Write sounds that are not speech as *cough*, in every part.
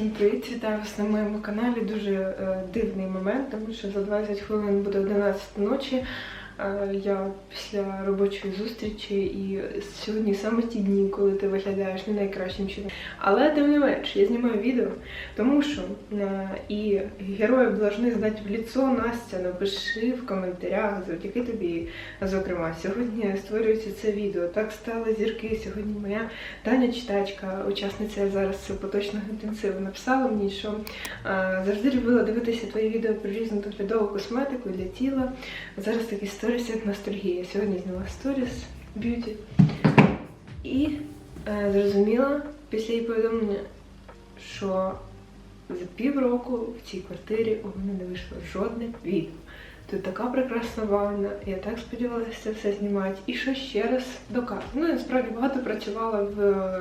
Всім привіт! Вітаю вас на моєму каналі. Дуже е, дивний момент, тому що за 20 хвилин буде 11 ночі. Я після робочої зустрічі і сьогодні саме ті дні, коли ти виглядаєш не найкращим чином. Але тим не менш, я знімаю відео, тому що е, і герої повинні знати в лицо Настя. Напиши в коментарях завдяки тобі. Зокрема, сьогодні створюється це відео. Так стали зірки. Сьогодні моя Таня читачка, учасниця зараз поточного інтенсиву, написала мені, що е, завжди любила дивитися твої відео про різну доглядову косметику для тіла. Зараз такі сторіс як ностальгія. Сьогодні зняла сторіс б'юті. І е, зрозуміла після її повідомлення, що за півроку в цій квартирі у мене не вийшло жодне відео. Тут така прекрасна ванна, я так сподівалася все знімати. І що ще раз доказую. Ну, я насправді багато працювала в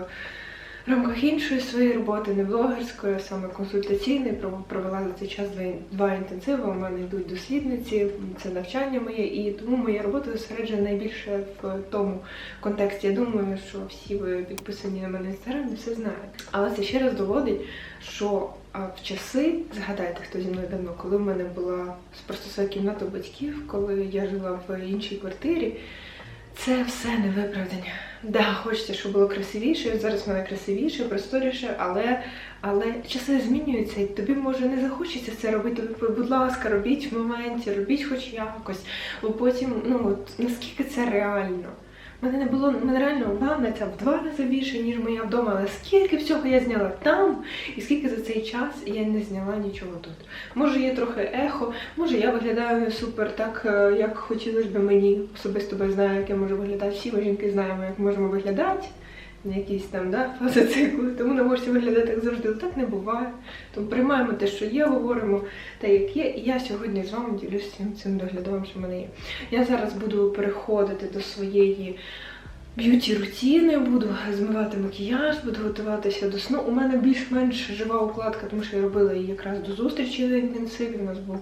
е, рамках іншої своєї роботи, не блогерської, а саме консультаційної. Про- Провела за цей час два, інтенсиви. У мене йдуть дослідниці, це навчання моє, і тому моя робота зосереджена найбільше в тому контексті. Я думаю, що всі ви підписані на мене в інстаграм, все знають. Але це ще раз доводить, що в часи, згадайте, хто зі мною давно, коли в мене була просто своя кімната батьків, коли я жила в іншій квартирі. Це все не виправдання. Да, хочеться, щоб було красивіше. Зараз в мене красивіше, просторіше, але, але часи змінюються, і тобі може не захочеться це робити. Тобі, будь ласка, робіть в моменті, робіть хоч якось. Бо потім, ну от наскільки це реально. Мене не було мене реально ванна ця в два рази більше, ніж моя вдома. Але скільки всього я зняла там, і скільки за цей час я не зняла нічого тут. Може, є трохи ехо, може я виглядаю супер так, е, як хотілося б мені. Особисто бо знаю, як я можу виглядати. Всі ми жінки знаємо, як можемо виглядати. На якісь там да, фази циклу, тому не можете виглядати як завжди, але так не буває. Тому приймаємо те, що є, говоримо те, як є. І я сьогодні з вами ділюся всім цим доглядовим, що в мене є. Я зараз буду переходити до своєї б'юті рутини, буду змивати макіяж, буду готуватися до сну. У мене більш-менш жива укладка, тому що я робила її якраз до зустрічі на інтенсиві. У нас був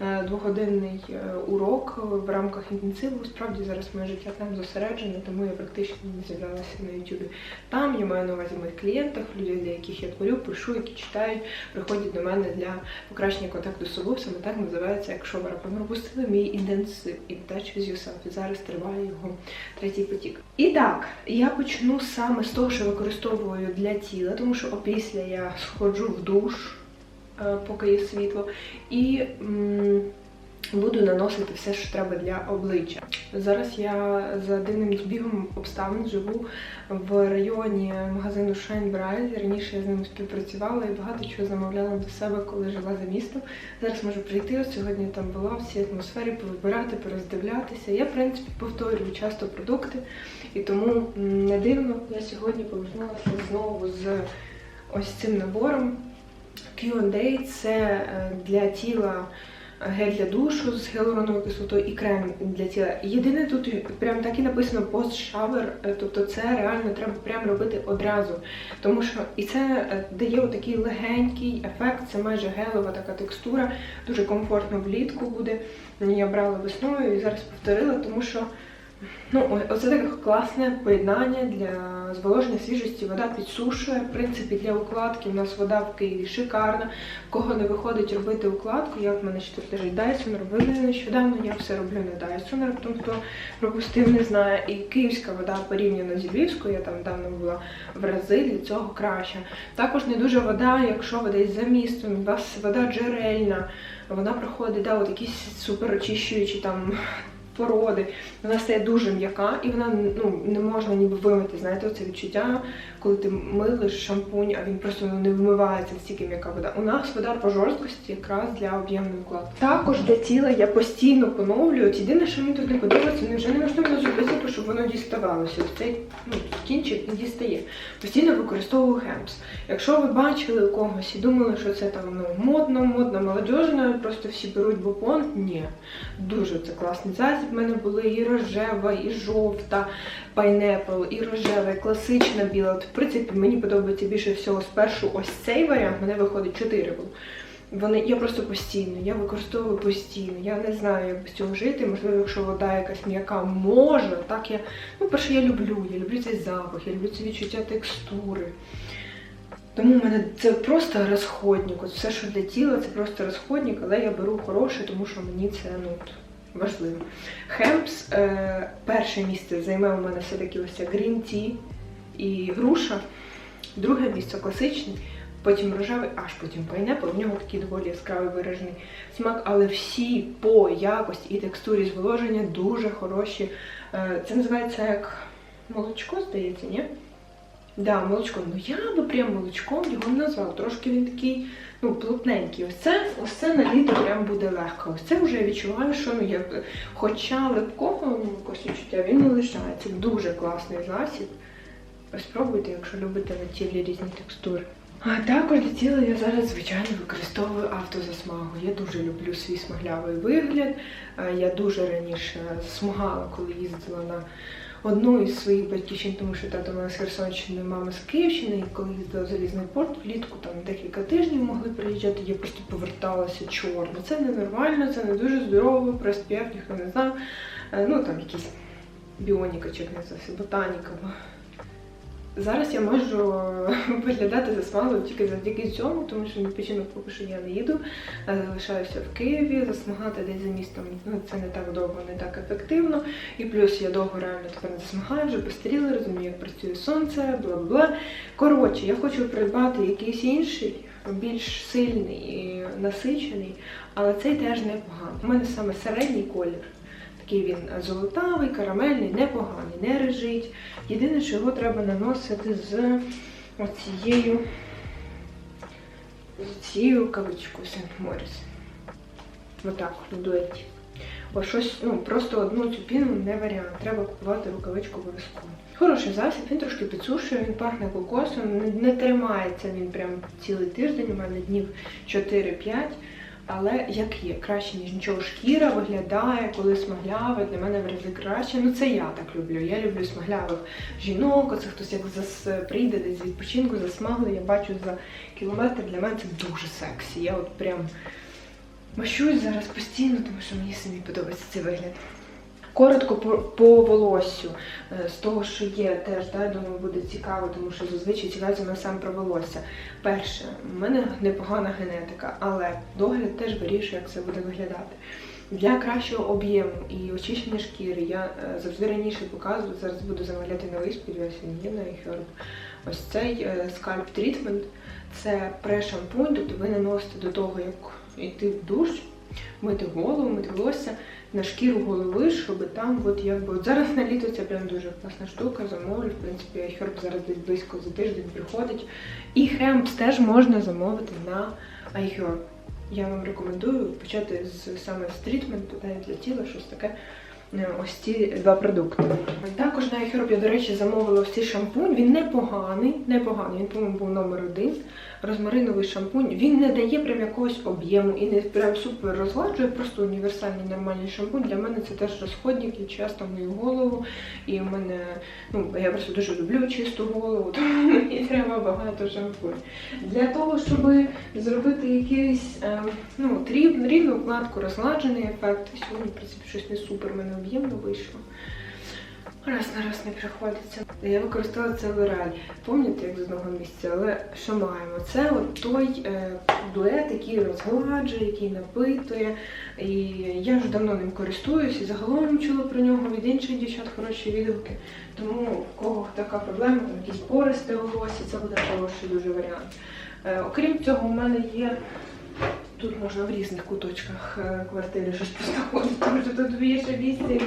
е, двогодинний е, урок в рамках інтенсиву. Справді зараз моє життя там зосереджене, тому я практично не з'являлася на Ютубі. Там я маю на увазі моїх клієнтах, людей, для яких я творю, пишу, які читають, приходять до мене для покращення контакту з собою. Саме так називається, якщо ви раптом пропустили мій інтенсив і Touch with Yourself. І зараз триває його третій потік. І так, я почну саме з того, що використовую для тіла, тому що опісля я сходжу в душ, е, поки є світло, і м, буду наносити все, що треба для обличчя. Зараз я за дивним збігом обставин живу в районі магазину Bright. Раніше я з ними співпрацювала і багато чого замовляла до себе, коли жила за містом. Зараз можу прийти. От сьогодні там була в цій атмосфері, повибирати, пороздивлятися. Я, в принципі, повторюю часто продукти, і тому не дивно, я сьогодні повернулася знову з ось цим набором. Q&A – це е, для тіла гель для душу з гіалуроновою кислотою і крем для тіла. Єдине тут прям так і написано пост-шавер, е, тобто це реально треба прям робити одразу. Тому що і це е, дає отакий легенький ефект, це майже гелова така текстура, дуже комфортно влітку буде. Я брала весною і зараз повторила, тому що Ну, оце таке класне поєднання для зволоження свіжості. Вода підсушує. В принципі, для укладки у нас вода в Києві шикарна. Кого не виходить робити укладку, я в мене ще тут лежить Dyson, робила нещодавно, я все роблю на Dyson, раптом хто пропустив, не знає. І київська вода порівняно з львівською, я там давно була в рази для цього краща. Також не дуже вода, якщо ви десь за містом, у вас вода джерельна, вона проходить да, от якісь супер очищуючі там породи. Вона стає дуже м'яка і вона ну, не можна ніби вимити. Знаєте, оце відчуття, коли ти милиш шампунь, а він просто ну, не вмивається стільки м'яка вода. У нас вода по жорсткості якраз для об'ємної укладки. Також для тіла я постійно поновлюю. Єдине, що мені тут не подобається, невже неможливо зробити, щоб воно діставалося. Цей ну, кінчик не дістає. Постійно використовую хемс. Якщо ви бачили у когось і думали, що це там ну, модно, модно, молодіжно, просто всі беруть бопон, ні. Дуже це класний засіб. У мене були і рожева, і жовта, пайнепл, і рожева, і класична біла. От, в принципі, мені подобається більше всього спершу ось цей варіант. Мене виходить 4 було. Вони я просто постійно, я використовую постійно. Я не знаю, як без цього жити. Можливо, якщо вода якась м'яка може, так я. Ну, перше, я люблю. Я люблю цей запах, я люблю це відчуття текстури. Тому в мене це просто розходник. От все, що для тіла, це просто розходник, але я беру хороше, тому що мені це ну, важливо. Хемпс е, перше місце займе у мене все-таки ось ця Green Tea і груша. Друге місце класичний, потім рожевий, аж потім пайнепл. В нього такий доволі яскравий виражений смак, але всі по якості і текстурі зволоження дуже хороші. Е, Це називається як молочко, здається, ні? Да, молочком. Ну я би прям молочком його назвала. Трошки він такий, ну, плотненький. Ось це, на літо прям буде легко. Ось це вже я відчуваю, що ну я, хоча липкого якось відчуття, він не лишається. Дуже класний засіб. Спробуйте, якщо любите на тілі різні текстури. А також для тіла я зараз, звичайно, використовую автозасмагу. Я дуже люблю свій смаглявий вигляд. Я дуже раніше смагала, коли їздила на одну із своїх батьківщин, тому що тато мене з Херсонщини, мама з Київщини, і коли їздила в залізний порт влітку, там декілька тижнів могли приїжджати, я просто поверталася чорно. Це ненормально, це не дуже здорово, про SPF ніхто не знав. Е, Ну там якісь біоніка, чи як називається, ботаніка. Зараз я можу *laughs* виглядати засмаглою тільки завдяки цьому, тому що відпочинок поки що я не їду, залишаюся в Києві, засмагати десь за містом. Ну це не так довго, не так ефективно. І плюс я довго реально тепер не засмагаю, вже постаріла, розумію, як працює сонце, бла бла. Коротше, я хочу придбати якийсь інший, більш сильний і насичений, але цей теж непоганий. У мене саме середній колір. Такий він золотавий, карамельний, непоганий, не режить. Єдине, що його треба наносити з оцією з цією кавичкою Сент Моріс. Отак, в дуеті. Бо щось, ну, просто одну цю піну не варіант. Треба купувати рукавичку обов'язково. Хороший засіб, він трошки підсушує, він пахне кокосом, не, не тримається він прям цілий тиждень, у мене днів 4-5. Але як є, краще, ніж нічого. Шкіра виглядає, коли смагляве, для мене в рази краще. Ну це я так люблю. Я люблю смаглявих жінок, оце хтось як зас... прийде десь з відпочинку, засмаглий, я бачу за кілометр. Для мене це дуже сексі. Я от прям мащусь зараз постійно, тому що мені самі подобається цей вигляд. Коротко по, по волоссю, Е, з того, що є теж, да, думаю, буде цікаво, тому що зазвичай цікавиться мене саме про волосся. Перше, в мене непогана генетика, але догляд теж вирішує, як це буде виглядати. Для кращого об'єму і очищення шкіри я е, завжди раніше показую, зараз буду замовляти новий, сподіваюся, він є на iHerb. Ось цей е, скальп трітмент це пре-шампунь, тобто ви наносите до того, як йти в душ, мити голову, мити волосся на шкіру голови, щоб там, от якби от зараз на літо це прям дуже класна штука. Замовлю. В принципі, iHerb зараз десь близько за тиждень приходить. І хемпс теж можна замовити на iHerb. Я вам рекомендую почати з саме з трітменту для тіла, щось таке. е, Ось ці два продукти. Також на iHerb я, до речі, замовила ось цей шампунь. Він непоганий, непоганий. Він, по-моєму, був номер один. Розмариновий шампунь. Він не дає прям якогось об'єму і не прям супер розгладжує, просто універсальний нормальний шампунь. Для мене це теж розходник, і часто мою голову. І в мене, ну, я просто дуже люблю чисту голову, *laughs* тому мені треба багато шампунь. Для того, щоб зробити якийсь е, ну, рівну укладку, розгладжений ефект. Сьогодні, в принципі, щось не супер в мене об'ємно вийшло. Раз на раз не приходиться. Я використовувала це L'Oreal. Пам'ятаєте, як з одного місця, але що маємо? Це той е, дует, який розгладжує, який напитує. І я вже давно ним користуюсь і загалом чула про нього від інших дівчат хороші відгуки. Тому в кого така проблема, там якісь пористи волосся, це буде хороший дуже варіант. Е, окрім цього, у мене є. Тут можна в різних куточках е, квартири щось знаходити, тому що тут більше місця.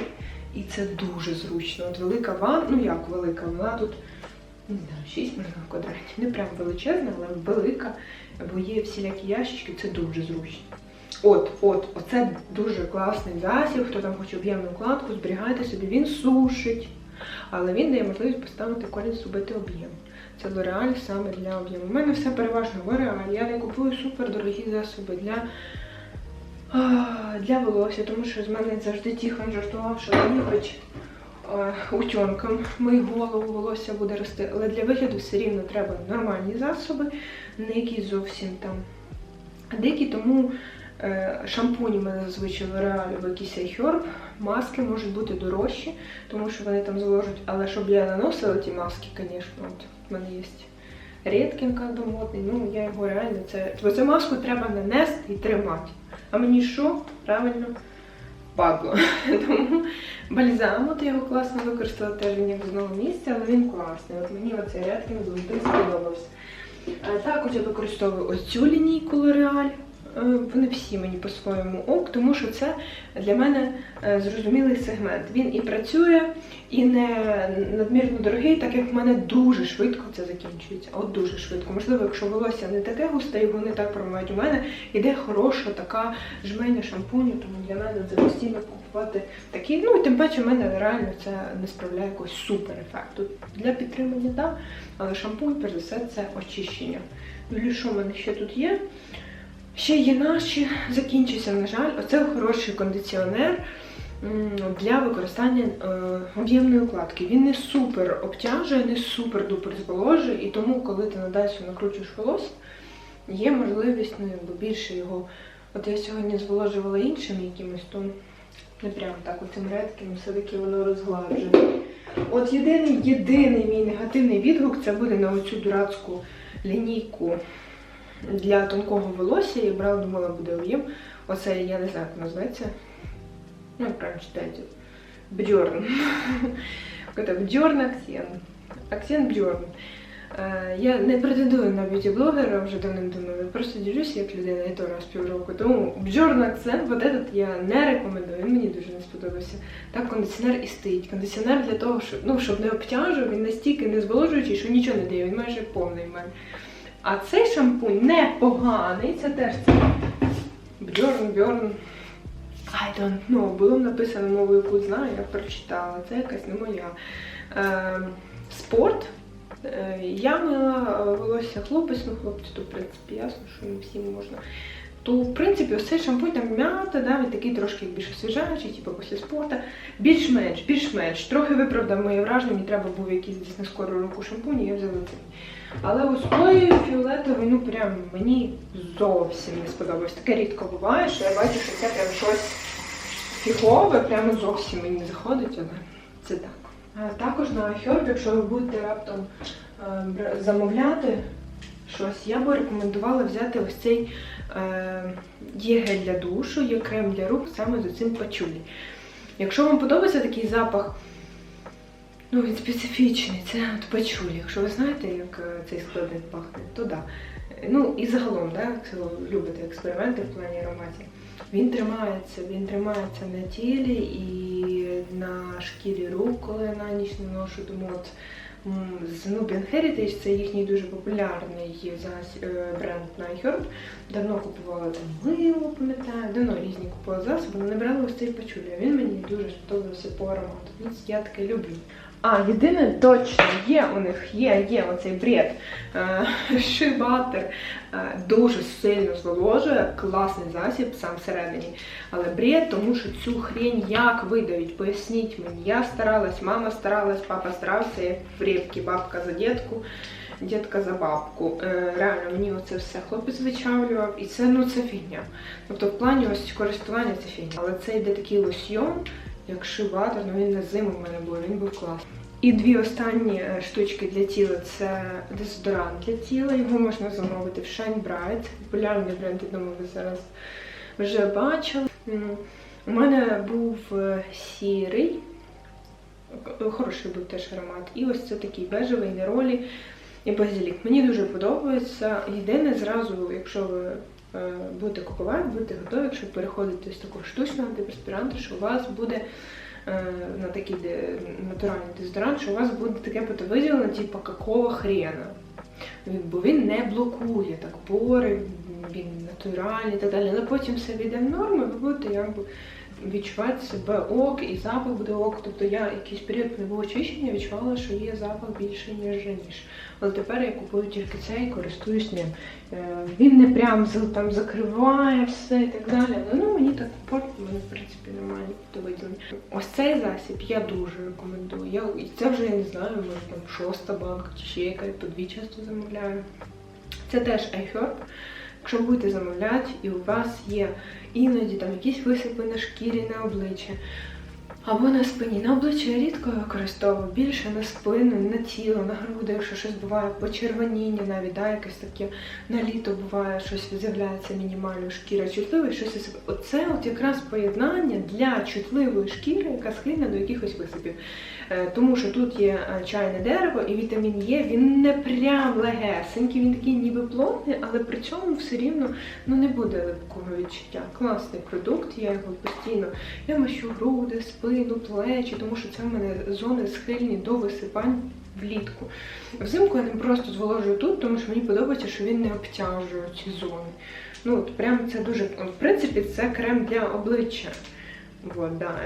І це дуже зручно. От велика ванна, ну як велика, вона тут не знаю, 6 можна квадратів. Не прям величезна, але велика, бо є всілякі ящички, це дуже зручно. От, от, оце дуже класний засіб. Хто там хоче об'ємну укладку, зберігайте собі, він сушить. Але він дає можливість поставити колір зробити об'єм. Це L'Oreal саме для об'єму. У мене все переважно L'Oreal. Я не купую супер дорогі засоби для для волосся, тому що з мене завжди тихон жартував, що хоч е, утьонком мою голову волосся буде рости. Але для вигляду все рівно треба нормальні засоби, не якісь зовсім там дикі, тому е, шампуні в мене зазвичай L'Oreal або якийсь iHerb, маски можуть бути дорожчі, тому що вони там зволожують. Але щоб я наносила ті маски, звісно, от в мене є рідким модний. Ну, я його реально це. Бо цю маску треба нанести і тримати. А мені що? Правильно? Падло. *laughs* Тому бальзам, от його класно використала теж він як знову місця, але він класний. От мені оцей рядкін завжди сподобався. Е, Також я використовую ось цю лінійку L'Oreal. Е, Вони всі мені по-своєму ок, тому що це для мене е, зрозумілий сегмент. Він і працює, і не надмірно дорогий, так як в мене дуже швидко це закінчується. От дуже швидко. Можливо, якщо волосся не таке густе, його не так промивають. У мене іде хороша така жменя шампуню, тому для мене це постійно купувати такі. Ну і тим паче в мене реально це не справляє якогось супер ефекту. Для підтримання, так, але шампунь, перш за все, це очищення. Ну, і що в мене ще тут є? Ще є наші, закінчився, на жаль, оце хороший кондиціонер для використання е, об'ємної укладки. Він не супер обтяжує, не супер дупер зволожує, і тому, коли ти на дайсу накручуєш волосся, є можливість ну, якби більше його. От я сьогодні зволожувала іншим якимось, то не прямо так оцим редким, все-таки воно розгладжує. От єдиний, єдиний мій негативний відгук це буде на оцю дурацьку лінійку для тонкого волосся. Я брала, думала, буде об'єм. Оце я не знаю, як називається. Ну, як правильно читається. Бджорн. Какой-то акцент. Акцент бджорн. Е, Я не претендую на б'юті-блогера вже давним-давно, я просто ділюся як людина, і то раз півроку. Тому бджорн акцент, вот этот я не рекомендую, він мені дуже не сподобався. Так кондиціонер і стоїть. Кондиціонер для того, щоб, ну, щоб не обтяжував, він настільки не зволожуючий, що нічого не дає, він майже повний в мене. А цей шампунь непоганий, це теж це Бjorn, Bjorn. I don't know. Було написано мовою, яку знаю, я прочитала. Це якась не моя. Е, спорт. Е, я мила е, волосся хлопець, ну хлопці, то в принципі ясно, що не всім можна. То, в принципі, ось цей шампунь там м'ята, да, він такий трошки більш освіжаючий, типу після спорту. Більш-менш, більш-менш. Трохи виправдав моє враження, мені треба був якийсь десь на скору руку шампунь, і я взяла цей. Але ось той фіолетовий, ну прям мені зовсім не сподобалось. Таке рідко буває, що я бачу, що це прям щось фігове, прямо зовсім мені не заходить, але це так. Також на Herb, якщо ви будете раптом е, замовляти щось, я би рекомендувала взяти ось цей е, є гель для душу, є крем для рук саме з цим пачулі. Якщо вам подобається такий запах, ну він специфічний, це от пачулі. Якщо ви знаєте, як е, цей складник пахне, то да. Ну і загалом, да, якщо ви любите експерименти в плані ароматів, він тримається, він тримається на тілі і на шкірі рук, коли я на ніч не ношу. Тому от з Nubian Heritage, це їхній дуже популярний е, бренд Nyherb. Давно купувала там мило, пам'ятаю, давно різні купувала засоби, але не брала ось цей пачулі. Він мені дуже сподобався по аромату. Я таке люблю. А, єдине точно є у них, є, є оцей бред. Е, Шиватер е, дуже сильно зволожує, класний засіб сам всередині. Але бред, тому що цю хрень як видають? Поясніть мені. Я старалась, мама старалась, папа старався, як в репці, бабка за дітку, дітка за бабку. Е, Реально, мені оце все хлопець вичавлював, і це ну це фігня. Тобто в плані ось користування це фігня. Але це йде такий лосьйон, як шиватор, ну він на зиму в мене був, він був класний. І дві останні е, штучки для тіла це дезодорант для тіла. Його можна замовити в Shine Bright. Популярний бренд, я думаю, ви зараз вже бачили. У мене був е, сірий, хороший був теж аромат. І ось це такий бежевий неролі і базилік. Мені дуже подобається. Єдине, зразу, якщо ви е, будете купувати, будете готові, якщо переходите з такого штучного антиперспіранту, що у вас буде на такий натуральний дезодорант, що у вас буде таке виділено, типу, какого хрена. Бо він не блокує так пори, він натуральний і так далі. Але потім все війде в норму, ви будете якби відчувати себе ок, і запах буде ок. Тобто я якийсь період не очищення, відчувала, що є запах більше, ніж раніше. Але тепер я купую тільки цей і користуюсь ним. Е, Він не прям там закриває все і так далі. Але ну мені так комфортно, мене в принципі немає виділення. Ось цей засіб я дуже рекомендую. Я це вже я не знаю, може там шоста банка чи ще яка по дві часто замовляю. Це теж iHerb. Якщо будете замовляти і у вас є іноді там якісь висипи на шкірі на обличчя, Або на спині. На обличчя я рідко використовую, більше на спину, на тіло, на груди, якщо щось буває, почервоніння навіть, да, якесь таке на літо буває, щось з'являється мінімально шкіра чутливої, щось. Оце от якраз поєднання для чутливої шкіри, яка схильна до якихось висипів. Е, Тому що тут є е, чайне дерево і вітамін Є, він не прям легесенький, він такий ніби плотний, але при цьому все рівно ну, не буде липкого відчуття. Класний продукт, я його постійно я мащу груди, спину, плечі, тому що це в мене зони схильні до висипань влітку. Взимку я ним просто зволожую тут, тому що мені подобається, що він не обтяжує ці зони. Ну, от прям це дуже. В принципі, це крем для обличчя. Вот, да.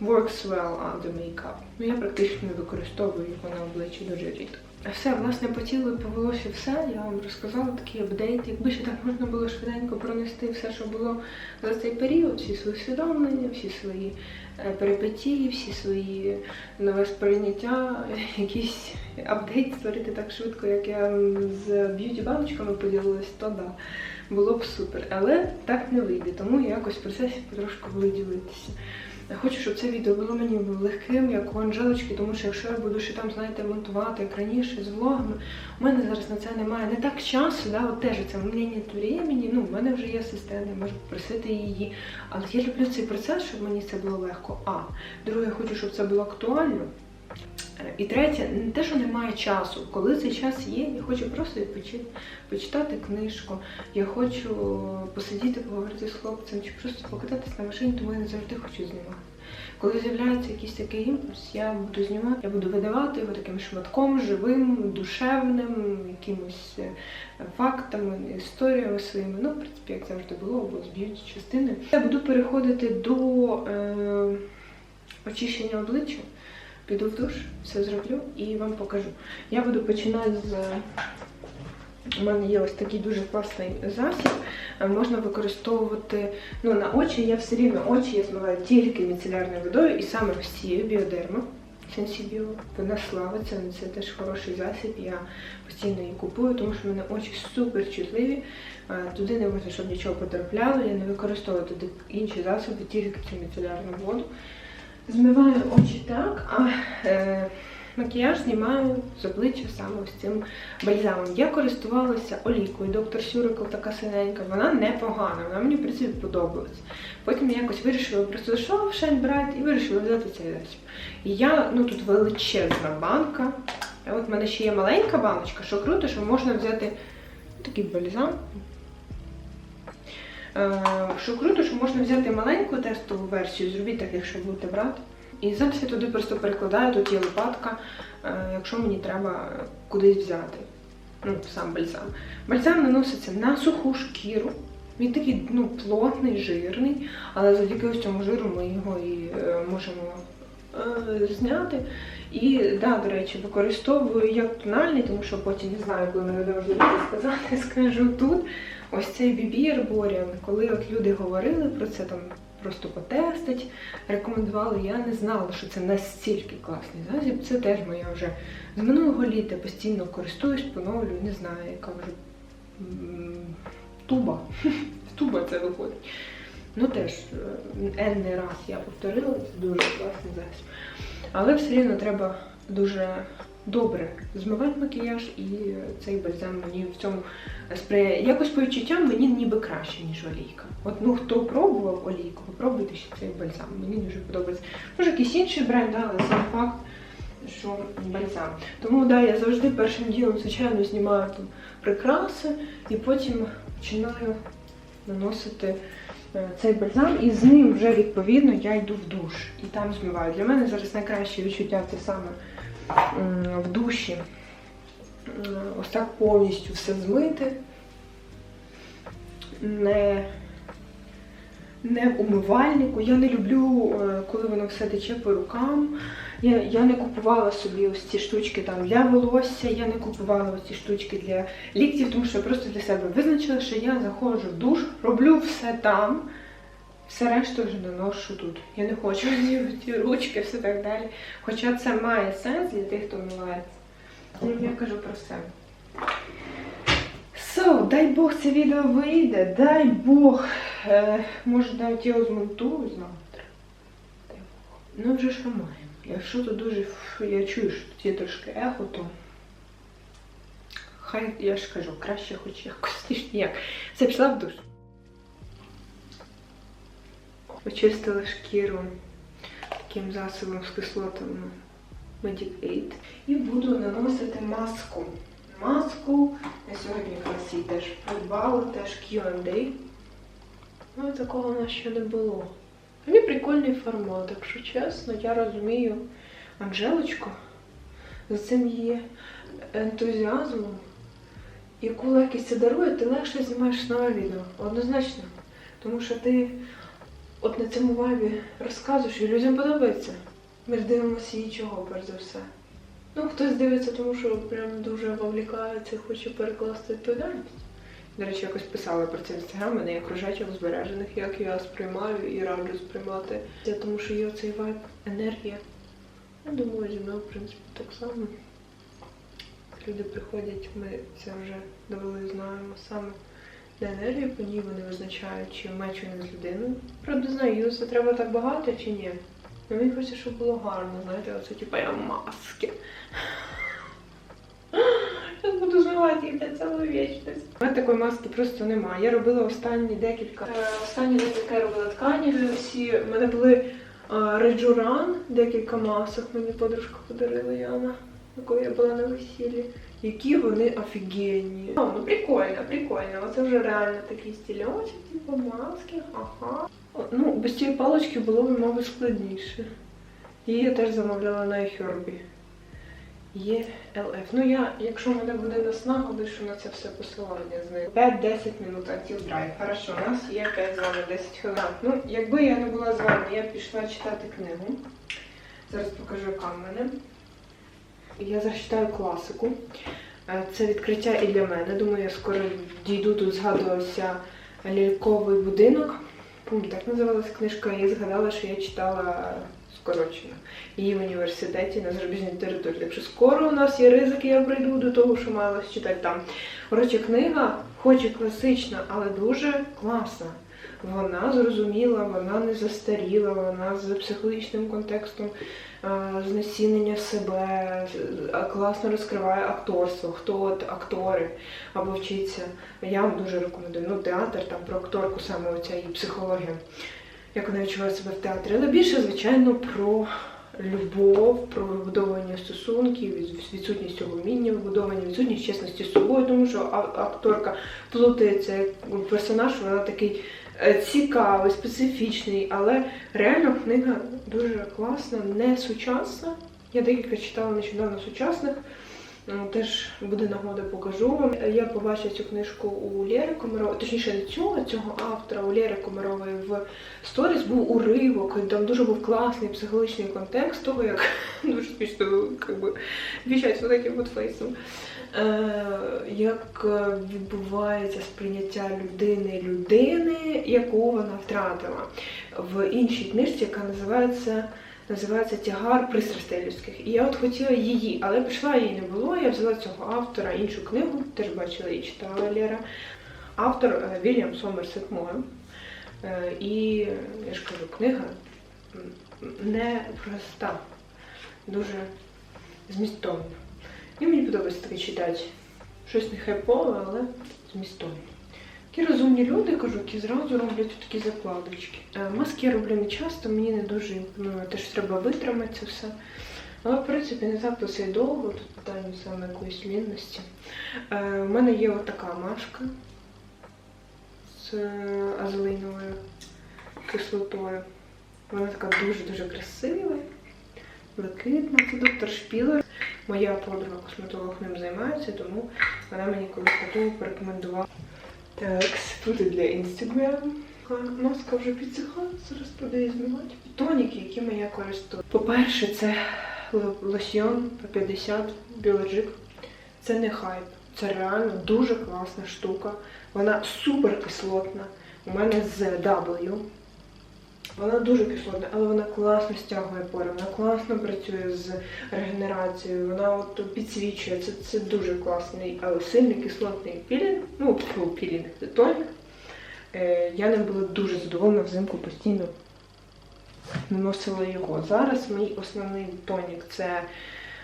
Works well under makeup. Ну, я практично не використовую його на обличчі дуже рідко. Все, власне, по тілу і по волосі все. Я вам розказала такий апдейт. Якби ще так можна було швиденько пронести все, що було за цей період, всі свої усвідомлення, всі свої е, перипетії, всі свої нове сприйняття, якийсь апдейт створити так швидко, як я з б'юті-баночками поділилась, то да. Було б супер, але так не вийде, тому я якось в процесі потрошку буду ділитися. Я хочу, щоб це відео було мені легким, як у Анжелочки, тому що якщо я буду ще там, знаєте, монтувати, як раніше, з влогами, у мене зараз на це немає не так часу, да, от теж це мені времени, ну, в мене вже є асистент, я можу попросити її. Але я люблю цей процес, щоб мені це було легко. А, друге, я хочу, щоб це було актуально. Е, І третє, не те, що немає часу. Коли цей час є, я хочу просто почитати книжку, я хочу посидіти, поговорити з хлопцем, чи просто покататись на машині, тому я не завжди хочу знімати. Коли з'являється якийсь такий імпульс, я буду знімати, я буду видавати його таким шматком, живим, душевним, якимось е, фактами, історіями своїми. Ну, в принципі, як завжди було, або з б'юті частини. Я буду переходити до е, очищення обличчя. Піду в душ, все зроблю і вам покажу. Я буду починати з. У мене є ось такий дуже класний засіб. Е, Можна використовувати ну, на очі. Я все рівно очі я змиваю тільки міцелярною водою і саме всі біодерма. Сенсібіо. Вона славиться, це теж хороший засіб. Я постійно її купую, тому що в мене очі супер чутливі. Е, Туди не можна, щоб нічого потрапляло. Я не використовую туди інші засоби, тільки цю міцелярну воду. Змиваю очі так, а е, макіяж знімаю з обличчя саме ось цим бальзамом. Я користувалася олійкою, доктор Сюрикл така синенька, вона непогана, вона мені в принципі подобалась. Потім я якось вирішила, просто зайшла в Шайнбрайт і вирішила взяти цей засіб. І я, ну тут величезна банка. А от в мене ще є маленька баночка, що круто, що можна взяти такий бальзам. Е, Що круто, що можна взяти маленьку тестову версію, зробіть так, якщо будете брати. І зараз я туди просто перекладаю, тут є лопатка, е, якщо мені треба кудись взяти. Ну, сам бальзам. Бальзам наноситься на суху шкіру. Він такий ну, плотний, жирний, але завдяки ось цьому жиру ми його і е, можемо зняти. І да, до речі, використовую як тональний, тому що потім не знаю, коли мене можливо сказати, *laughs* скажу тут. Ось цей бібі Арборіан, коли от люди говорили про це, там просто потестить, рекомендували, я не знала, що це настільки класний засіб. Це теж моя вже з минулого літа постійно користуюсь, поновлюю, не знаю, яка вже туба. *laughs* Туба це виходить. Ну теж енний раз я повторила, це дуже класний засіб. Але все рівно треба дуже добре змивати макіяж, і цей бальзам мені в цьому сприяє. Якось по відчуттям мені ніби краще, ніж олійка. От ну хто пробував олійку, попробуйте ще цей бальзам. Мені дуже подобається. Може, якийсь інший бренд, але сам факт, що бальзам. Тому да, я завжди першим ділом, звичайно, знімаю там прикраси і потім починаю наносити е, цей бальзам, і з ним вже відповідно я йду в душ і там змиваю. Для мене зараз найкраще відчуття це саме в душі. Ось так повністю все змити. Не, не умивальнику. Я не люблю, е, коли воно все тече по рукам. Я, я не купувала собі ось ці штучки там для волосся, я не купувала ось ці штучки для ліктів, тому що я просто для себе визначила, що я заходжу в душ, роблю все там, все решту вже наношу тут. Я не хочу *laughs* ці ручки, все так далі. Хоча це має сенс для тих, хто вмивається. Ну, я кажу про себе. So, дай Бог це відео вийде, дай Бог. Е, може навіть його змонтую завтра. Дай Бог. Ну, вже що маємо. Якщо тут дуже я чую, що тут є трошки ехо, то хай я ж кажу, краще хоч якось ніж ніяк. Все, пішла в душ. Очистила шкіру таким засобом з кислотами Medic 8. І буду наносити маску. Маску я сьогодні якраз її теж придбала, теж Q&A. Ну, такого у нас ще не було. Мені прикольний формат, якщо чесно, я розумію Анжелочку з цим її ентузіазмом. Яку легкість це дарує, ти легше знімаєш нове відео. Однозначно. Тому що ти от на цьому вайбі розказуєш і людям подобається. Ми ж дивимося її чого, перш за все. Ну, хтось дивиться, тому що прям дуже вовлікається, хоче перекласти відповідальність. До речі, якось писала про це в інстаграм, мене як кружечок збережених, як я сприймаю і раджу сприймати. Це тому що є оцей вайб, енергія. Я думаю, зі мною, в принципі, так само. Люди приходять, ми це вже довели, знаємо саме на енергію по ній вони визначають, чи меч вони з людиною. Правда, знаю, це треба так багато чи ні. Ну, мені хочеться, щоб було гарно, знаєте, оце типу я маски. Я буду їх для цілої вічності. У мене такої маски просто немає. Я робила останні декілька. Е, Останні декілька я робила ткані. Всі в мене були реджуран, декілька масок. Мені подружка подарила Яна, якою я була на весіллі. Які вони офігенні. О, ну прикольно, прикольно. Оце вже реально такий стільочок, типу маски. Ага. Ну, без цієї палички було б, мабуть, складніше. Її я теж замовляла на iHerb. Є LF. Ну я, якщо в мене буде на снагу, лишу на це все посилання з нею. 5-10 минут Drive. Хорошо, у нас є 5 з вами 10 хвилин. Ну, якби я не була з вами, я б пішла читати книгу. Зараз покажу, яка в мене. Я зараз читаю класику. Е, Це відкриття і для мене. Думаю, я скоро дійду. Тут згадувався ляльковий будинок. Так називалася книжка. Я згадала, що я читала скорочено її в університеті на зарубіжній території. Так що скоро у нас є ризики, я прийду до того, що мала читати там. Коротше, книга, хоч і класична, але дуже класна. Вона зрозуміла, вона не застаріла, вона з психологічним контекстом е, знецінення себе, класно розкриває акторство, хто от актори або вчиться. Я вам дуже рекомендую. Ну, театр там про акторку, саме оця її психологія, як вона відчуває себе в театрі. Але більше, звичайно, про любов, про вибудовування стосунків, від- відсутність цього вміння, вибудовування, відсутність чесності з собою, тому що акторка плутається як персонаж, вона такий цікавий, специфічний, але реально книга дуже класна, не сучасна. Я декілька читала нещодавно сучасних. Ну, Теж буде нагода, покажу вам. Я побачила цю книжку у Лєри Комарової, точніше не цього, цього автора у Лєри Комарової в сторіс був уривок, там дуже був класний психологічний контекст того, як *laughs* дуже как би, віщать вот таким от фейсом. Е, як е, відбувається сприйняття людини людини, яку вона втратила в іншій книжці, яка називається називається Тягар пристрастей людських. І я от хотіла її, але пішла її не було. Я взяла цього автора іншу книгу, теж бачила і читала Лера. Автор е, Вільям Сомерсет Моем. І я ж кажу, книга не проста, дуже змістовна. І мені подобається таке читати. Щось не хайпове, але змістовне. Такі розумні люди, кажу, які зразу роблять такі закладочки. Е, Маски я роблю не часто, мені не дуже імпонує, теж треба витримати це все. Але, в принципі, не так то це довго, тут питання саме якоїсь мінності. Е, У мене є отака машка з е, азелиновою кислотою. Вона така дуже-дуже красива, блакитна. Це доктор Шпілер. Моя подруга косметолог ним займається, тому вона мені колись таку порекомендувала. Так, тут для інстаграму. Маска вже підсихає, зараз буду її змивати. Тоніки, якими я користуюсь. По-перше, це лосьйон по 50 біоджик. Це не хайп. Це реально дуже класна штука. Вона супер кислотна. У мене з W. Вона дуже кислотна, але вона класно стягує пори, вона класно працює з регенерацією, вона от підсвічує. Це, це дуже класний, але сильний кислотний пілінг, ну, пілінг, це. Е, я ним була дуже задоволена взимку постійно. наносила його. Зараз мій основний тонік це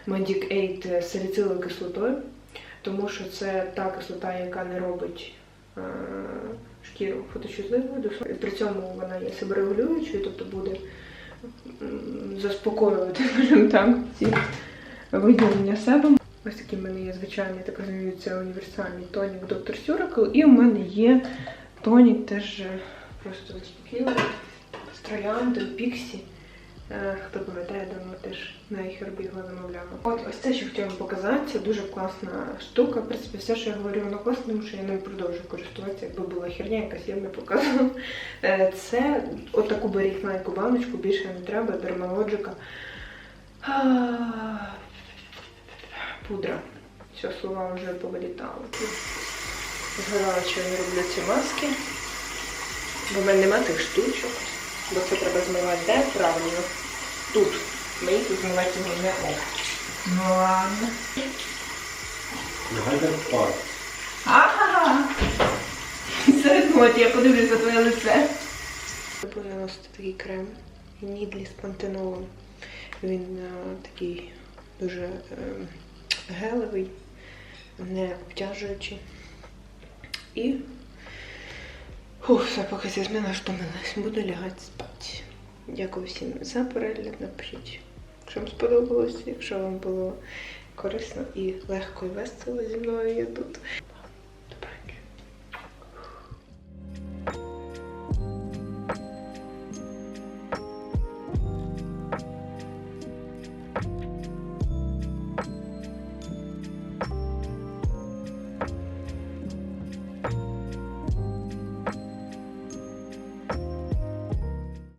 Medic 8 з саліциловою кислотою, тому що це та кислота, яка не робить е, шкіру фоточутливою. При цьому вона є себерегулюючою, тобто буде заспокоювати, *laughs* скажімо ці виділення себе. Ось такий в мене є звичайний, так розумію, універсальний тонік Dr. Suracle. І в мене є тонік теж е, просто заспокійливий з трояндою, піксі. Е, Хто пам'ятає, давно теж на Ехербігла замовляла. От ось це, що хотіла вам показати, це дуже класна штука. В принципі, все, що я говорю, воно класне, тому що я ним продовжую користуватися. Якби була херня, якась я не показувала. Е, Це отаку беріть маленьку баночку, більше не треба, дермалоджика. Пудра. Все, слова вже повилітали. Згадала, що я не роблю ці маски. Бо в мене нема тих штучок. Бо це треба змивати де правильно. Тут. Мені тут змивати його не ок. Ну ладно. Ага! Серед ночі я подивлюсь за твоє лице. Буду наносити такий крем. Нідлі з пантенолом. Він е, такий дуже е, гелевий, не обтяжуючий. І Фух, все, поки ця зміна втомилась. Буду лягати спати. Дякую всім за перегляд. Напишіть, що вам сподобалось, якщо вам було корисно і легко і весело зі мною я тут.